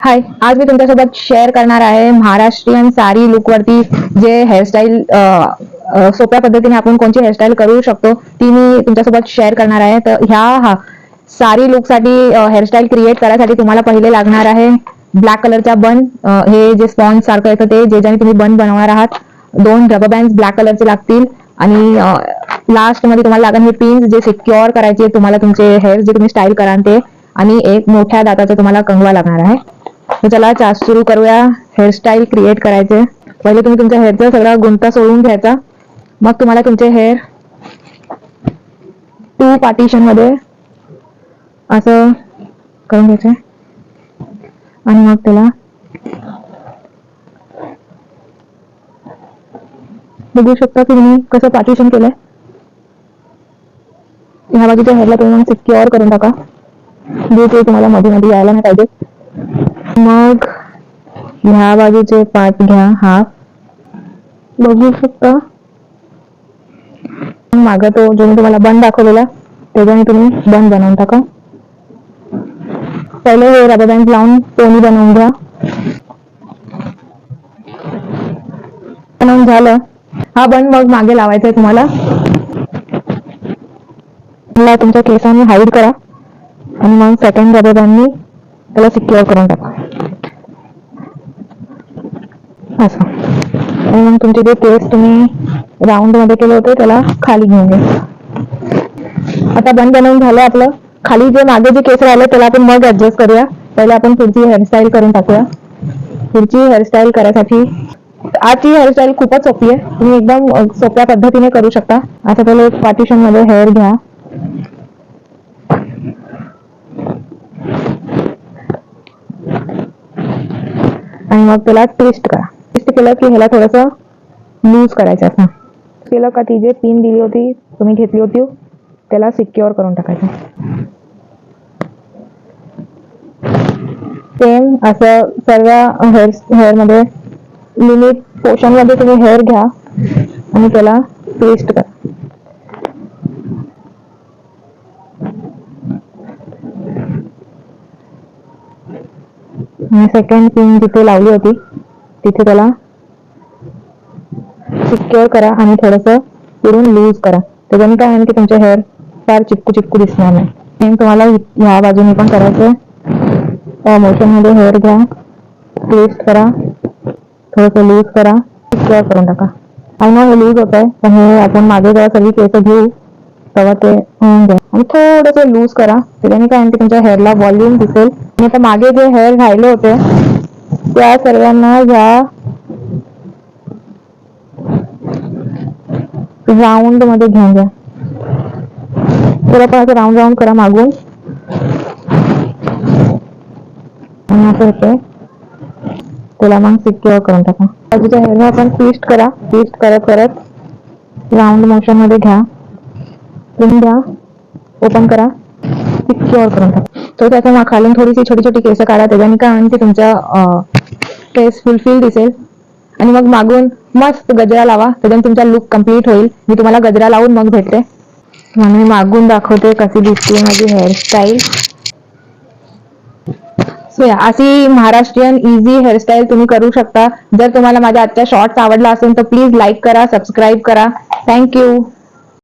हाय आज मी तुमच्यासोबत शेअर करणार आहे महाराष्ट्रीयन साडी लुक वरती जे हेअरस्टाईल सोप्या पद्धतीने आपण कोणची हेअरस्टाईल करू शकतो ती मी तुमच्यासोबत शेअर करणार आहे. तर ह्या हा साडी लुकसाठी हेअरस्टाईल क्रिएट करायसाठी तुम्हाला पहिले लागणार आहे ब्लॅक कलरचा बन हे जे स्पॉन्ज सारखं येतं ते जे ज्याने तुम्ही बन बनवणार आहात दोन रबर बँड ब्लॅक कलरचे लागतील. आणि लास्टमध्ये तुम्हाला लागेल हे पिन्स जे सिक्युअर करायचे तुम्हाला तुमचे हेअर जे तुम्ही स्टाईल कराल ते. आणि एक मोठ्या दाताचा तुम्हाला कंगवा लागणार आहे. चला चार्ज सुरू करूया. हेअरस्टाईल क्रिएट करायचे. पहिले तुम्ही तुमच्या हेअरचा सगळा गुंता सोडून घ्यायचा. मग तुम्हाला तुमचे हेअर टू पार्टिशनमध्ये असं करून घ्यायचे. आणि मग त्याला बघू शकता की तुम्ही कसं पार्टिशन केलंय. ह्या बाजूच्या हेअरला तुम्ही सिक्युअर करून टाका. जे ते तुम्हाला मध्ये मध्ये यायला नाही पाहिजे. मग ह्या बाजूचे पार्ट घ्या हाफ बघू शकता. माग तो जो मी तुम्हाला बंद दाखवलेला त्याच्याने तुम्ही बंद बनवून टाका. पहिले हे रबर बँड लावून पोनी बनवून घ्या. बनवून झालं. हा बंद मग मागे लावायचा आहे तुम्हाला. तुमच्या केसाने हाईड करा. आणि मग सेकंड रबर बँडनी त्याला सिक्युअर करून टाका. असं. मग तुमचे जे केस तुम्ही राऊंडमध्ये केले होते त्याला खाली घेऊन घ्या. आता बंद बनवून झालं आपलं. खाली जे मागे जे केस राहिले त्याला आपण मग ऍडजस्ट करूया. पहिले आपण पुढची हेअरस्टाईल करून टाकूया. पुढची हेअरस्टाईल करायसाठी. आजची हेअरस्टाईल खूपच सोपी आहे. तुम्ही एकदम सोप्या पद्धतीने करू शकता. आता त्याला एक पार्टिशनमध्ये हेअर घ्या. आणि मग त्याला ट्विस्ट करा. ट्विस्ट केलं की ह्याला थोडस लूज करायचं असं. केलं का ती जे पिन दिली होती तुम्ही घेतली होती त्याला सिक्युअर करून टाकायचं. सेम असं सर्व हेअर हेअरमध्ये लिमिट पोर्शनमध्ये तुम्ही हेअर घ्या आणि त्याला पेस्ट करा. सेकंड पिन जिथे लावली होती तिथे त्याला सिक्युअर करा आणि थोडस पुरून लूज करा. त्याच्याने काय आहे की तुमचे हेअर फार चिपकू चिपकू दिसणार नाही. सेम तुम्हाला ह्या बाजूने पण करायचंय. मोशनमध्ये हेअर घ्या. ट्विस्ट करा. थोडस लूज करा. सिक्युअर करून टाका. आय नो हे लूज होत आहे पण हे आपण मागे जेव्हा सगळी केस घेऊ तेव्हा ते होऊन जाईल. आणि थोडस लूज करा. त्याच्याने काय आहे की तुमच्या हेअरला व्हॉल्यूम दिसेल. आणि आता मागे जे हेअर राहिले होते त्या सर्वांना ह्या राऊंडमध्ये घेऊन घ्या तर पण असं राऊंड राऊंड करा मागून. आणि असं होते त्याला मग सिक्युअर करून टाका. बाजूच्या हेअरने आपण ट्विस्ट करा. ट्विस्ट करत करत राऊंड मोशनमध्ये घ्या. तुम्ही घ्या. ओपन करा. सिक्युअर करून टाका. तो त्याच्या खालून थोडीशी छोटी छोटी केस काढा. त्याच्याने काय आणखी तुमच्या स्ट्रेस फुलफिल दिसेल आणि मग मागून मस्त गजरा लावा त्याच्याने तुमचा लुक कंप्लीट होईल. मी तुम्हाला गजरा लावून मग भेटते. म्हणून मागून दाखवते कशी दिसते माझी हेअरस्टाईल अशी महाराष्ट्रीयन इझी हेअरस्टाईल तुम्ही करू शकता. जर तुम्हाला माझ्या आजच्या शॉर्ट्स आवडला असेल तर प्लीज लाईक करा सबस्क्राईब करा. Thank you